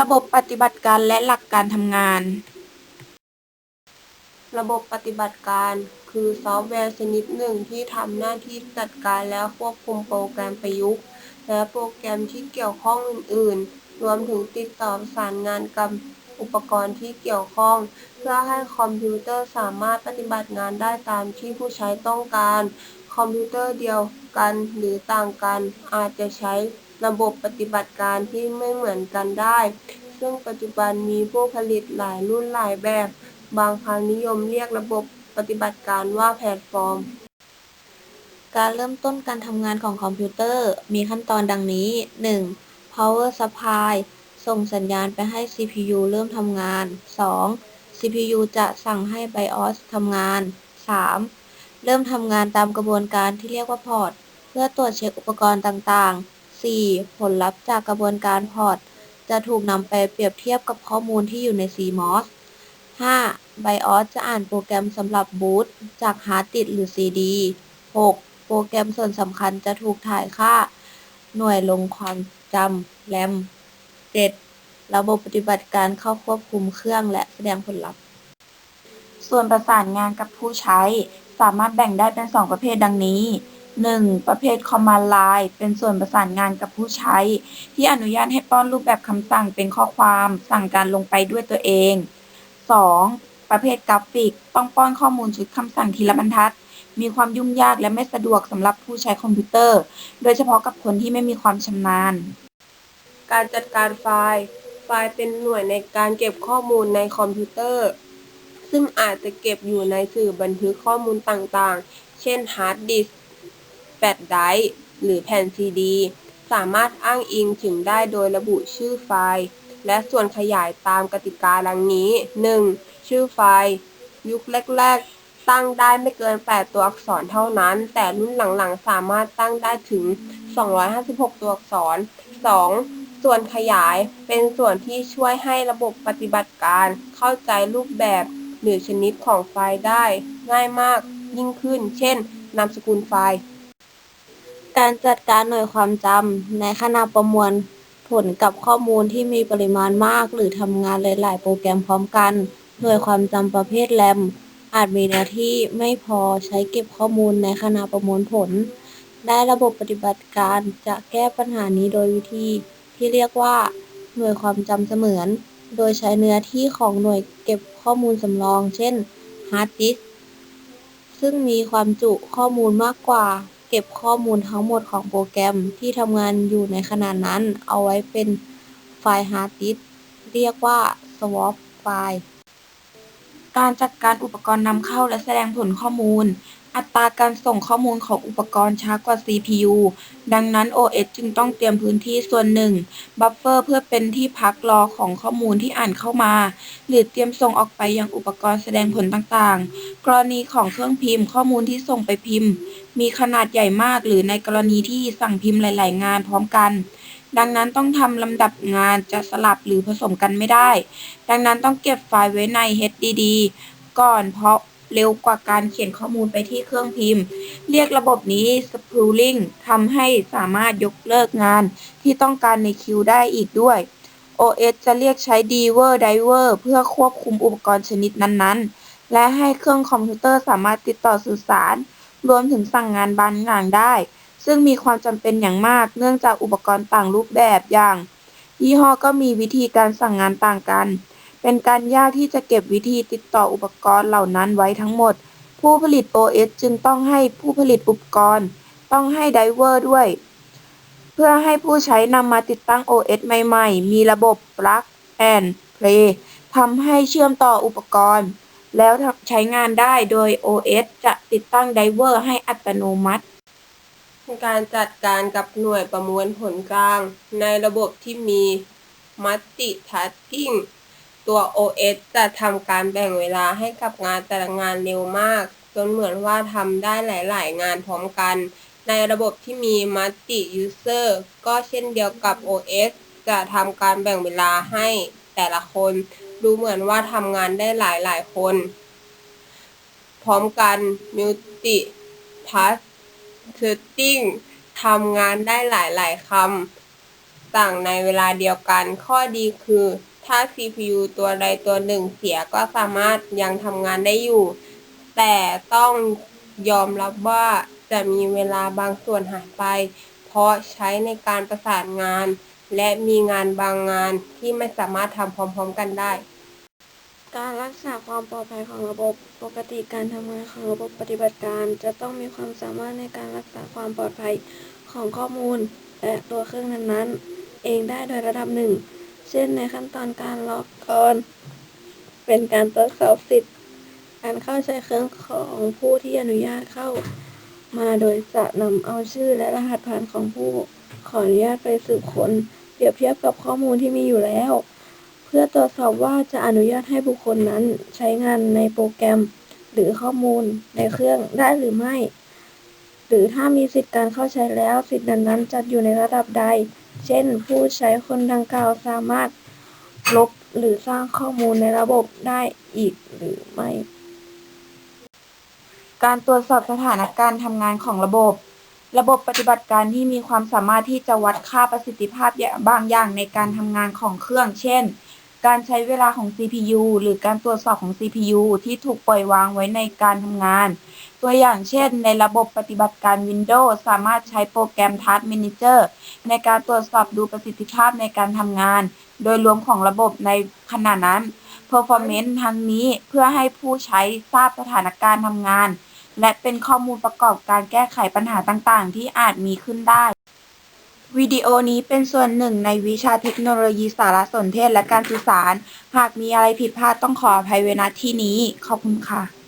ระบบปฏิบัติการและหลักการทำงาน ระบบปฏิบัติการคือซอฟต์แวร์ชนิดหนึ่งที่ทำหน้าที่จัดการและควบคุมโปรแกรมประยุกต์ และโปรแกรมที่เกี่ยวข้องอื่น ๆ รวมถึงติดต่อประสานงานกับอุปกรณ์ที่เกี่ยวข้อง เพื่อให้คอมพิวเตอร์สามารถปฏิบัติงานได้ตามที่ผู้ใช้ต้องการ คอมพิวเตอร์เดียวกันหรือต่างกันอาจจะใช้ ระบบปฏิบัติการที่ไม่เหมือนกันได้ ซึ่งปัจจุบันมีผู้ผลิตหลายรุ่นหลายแบบ บางครั้งนิยมเรียกระบบปฏิบัติการว่าแพลตฟอร์ม การเริ่มต้นการทำงานของคอมพิวเตอร์ มีขั้นตอนดังนี้ 1. power supply ส่งสัญญาณไปให้ CPU เริ่มทำงาน 2. CPU จะสั่งให้ BIOS ทำงาน 3. เริ่มทำงานตามกระบวนการที่เรียกว่าพอร์ต เพื่อตรวจเช็คอุปกรณ์ต่างๆ 4. ผลลัพธ์จากกระบวนการพอร์ต จะถูกนำไปเปรียบเทียบกับข้อมูลที่อยู่ใน CMOS 5. BIOS จะอ่านโปรแกรมสำหรับบูตจากฮาร์ดดิสหรือ CD 6. โปรแกรมส่วนสำคัญจะถูกถ่ายค่า หน่วยลงความจำแรม 7. ระบบปฏิบัติการเข้าควบคุมเครื่องและแสดงผลลัพธ์ ส่วนประสานงานกับผู้ใช้ สามารถแบ่งได้เป็น 2 ประเภทดังนี้ 1. ประเภท Command Line เป็นส่วนประสานงานกับผู้ใช้ ที่อนุญาตให้ป้อนรูปแบบคำสั่งเป็นข้อความ สั่งการลงไปด้วยตัวเอง 2. ประเภทกราฟิก ต้องป้อนข้อมูลชุดคำสั่งทีละบรรทัด มีความยุ่งยากและไม่สะดวกสำหรับผู้ใช้คอมพิวเตอร์ โดยเฉพาะกับคนที่ไม่มีความชำนาญ การจัดการไฟล์ ไฟล์เป็นหน่วยในการเก็บข้อมูลในคอมพิวเตอร์ ซึ่งอาจจะเก็บอยู่ในสื่อบันทึกข้อมูลต่างๆ เช่นฮาร์ดดิสก์ แฟลชไดรฟ์หรือแผ่นซีดี สามารถอ้างอิงถึงได้โดยระบุชื่อไฟล์ และส่วนขยายตามกติกาดังนี้ 1. ชื่อไฟล์ ยุคแรกๆ ตั้งได้ไม่เกิน 8 ตัวอักษรเท่านั้น แต่รุ่นหลังๆ สามารถตั้งได้ถึง 256 ตัวอักษร 2. ส่วนขยายเป็นส่วนที่ช่วยให้ระบบปฏิบัติการเข้าใจรูปแบบหรือชนิดของไฟล์ได้ ง่ายมากยิ่งขึ้น เช่น นามสกุลไฟล์ การจัดการหน่วยความจำในขณะประมวลผลกับข้อมูลที่มีปริมาณมาก หรือทำงานหลาย ๆ โปรแกรมพร้อมกัน หน่วยความจำประเภทแรมอาจมีหน้าที่ไม่พอใช้เก็บข้อมูลในขณะประมวลผล ได้ระบบปฏิบัติการจะแก้ปัญหานี้โดยวิธี ที่เรียกว่า หน่วยความจำเสมือน โดยใช้เนื้อที่ของหน่วยเก็บข้อมูลสำรอง เช่นฮาร์ดดิสก์ซึ่งมีความจุข้อมูลมากกว่า เก็บข้อมูลทั้งหมดของโปรแกรมที่ทำงานอยู่ในขณะนั้น เอาไว้เป็นไฟล์ฮาร์ดดิสก์เรียกว่า swap ไฟล์ การจัดการอุปกรณ์นำเข้าและแสดงผลข้อมูล อัตราการส่งข้อมูลของอุปกรณ์ช้ากว่า CPU ดังนั้น OS จึงต้องเตรียมพื้นที่ส่วนหนึ่ง บัฟเฟอร์เพื่อเป็นที่พักรอของข้อมูลที่อ่านเข้ามา หรือเตรียมส่งออกไปยังอุปกรณ์แสดงผลต่างๆ กรณีของเครื่องพิมพ์ข้อมูลที่ส่งไปพิมพ์ มีขนาดใหญ่มากหรือในกรณีที่สั่งพิมพ์หลาย ๆ งานพร้อมกัน ดังนั้นต้องทำลำดับงานจะสลับหรือผสมกันไม่ได้ ดังนั้นต้องเก็บไฟล์ไว้ใน HDD ก่อนเพราะเร็วกว่าการเขียนข้อมูลไปที่เครื่องพิมพ์ เรียกระบบนี้ spooling ทำให้สามารถยกเลิกงานที่ต้องการในคิวได้อีกด้วย OS จะเรียกใช้ Diver Diver เพื่อควบคุมอุปกรณ์ชนิดนั้น ๆ และให้เครื่องคอมพิวเตอร์สามารถติดต่อสื่อสาร รวมถึงสั่งงานบางอย่างได้ ซึ่งมีความจำเป็นอย่างมากเนื่องจากอุปกรณ์ต่างรูปแบบอย่าง ยี่ห้อก็มีวิธีการสั่งงานต่างกัน เป็นการยากที่จะเก็บวิธีติดต่ออุปกรณ์เหล่านั้นไว้ทั้งหมด ผู้ผลิต OS จึงต้องให้ผู้ผลิตอุปกรณ์ ต้องให้ไดเวอร์ด้วย เพื่อให้ผู้ใช้นำมาติดตั้ง OS ใหม่ ๆ มีระบบ Plug and Play ทำให้เชื่อมต่ออุปกรณ์ แล้วใช้งานได้โดย OS จะติดตั้งไดเวอร์ให้อัตโนมัติการจัดการกับหน่วยประมวลผลกลาง ในระบบที่มี Multitasking ตัว OS จะทำการแบ่งเวลาให้กับงานแต่ละงานเร็วมาก จนเหมือนว่าทำได้หลาย ๆ งานพร้อมกัน ในระบบที่มี Multi User ก็เช่นเดียวกับ OS จะทำการแบ่งเวลาให้แต่ละคน ดูเหมือนว่าทำงานได้หลายๆคน พร้อมกัน Multi Tasking ทำงานได้หลายๆคสั่างในเวลาเดียวกัน ข้อดีคือ ถ้า CPU ตัวใดตัวหนึ่งเสียก็สามารถยังทำงานได้อยู่ แต่ต้องยอมรับว่าจะมีเวลาบางส่วนหายไป เพราะใช้ในการประสานงาน และมีงานบางงานที่ไม่สามารถทำพร้อม ๆ กันได้ การรักษาความปลอดภัยของระบบ ปกติการทำงานของระบบปฏิบัติการ จะต้องมีความสามารถในการรักษาความปลอดภัยของข้อมูล และตัวเครื่องนั้นๆ เองได้โดยระดับหนึ่ง เช่นในขั้นตอนการล็อกออน เป็นการตรวจสอบสิทธิ์การเข้าใช้เครื่องของผู้ที่อนุญาตเข้า มาโดยจะนำเอาชื่อและรหัสผ่านของผู้ขออนุญาตไปสืบค้นเปรียบเทียบกับข้อมูลที่มีอยู่แล้ว พื่อตรวจสอบว่าจะอนุญาตให้บุคคลนั้นใช้งานในโปรแกรม หรือข้อมูลในเครื่องได้หรือไม่ หรือถ้ามีสิทธิ์การเข้าใช้แล้ว สิทธิ์นั้นๆจะอยู่ในระดับใด เช่น ผู้ใช้คนดังกล่าวสามารถลบหรือสร้างข้อมูลในระบบได้อีกหรือไม่ การตรวจสอบสถานการณ์ทำงานของระบบ ระบบปฏิบัติการที่มีความสามารถที่จะวัดค่าประสิทธิภาพบางอย่างในการทำงานของเครื่อง เช่น การใช้เวลาของ CPU หรือการตรวจสอบของ CPU ที่ถูกปล่อยวางไว้ในการทำงาน ตัวอย่างเช่น ในระบบปฏิบัติการ Windows สามารถใช้โปรแกรม Task Manager ในการตรวจสอบดูประสิทธิภาพในการทำงาน โดยรวมของระบบในขณะนั้น Performance ทั้งนี้เพื่อให้ผู้ใช้ทราบสถานการณ์ทำงาน และเป็นข้อมูลประกอบการแก้ไขปัญหาต่างๆ ที่อาจมีขึ้นได้ วิดีโอนี้เป็นส่วนหนึ่งในวิชาเทคโนโลยีสารสนเทศและการสื่อสาร หากมีอะไรผิดพลาดต้องขออภัยเว้ณที่นี้ ขอบคุณค่ะ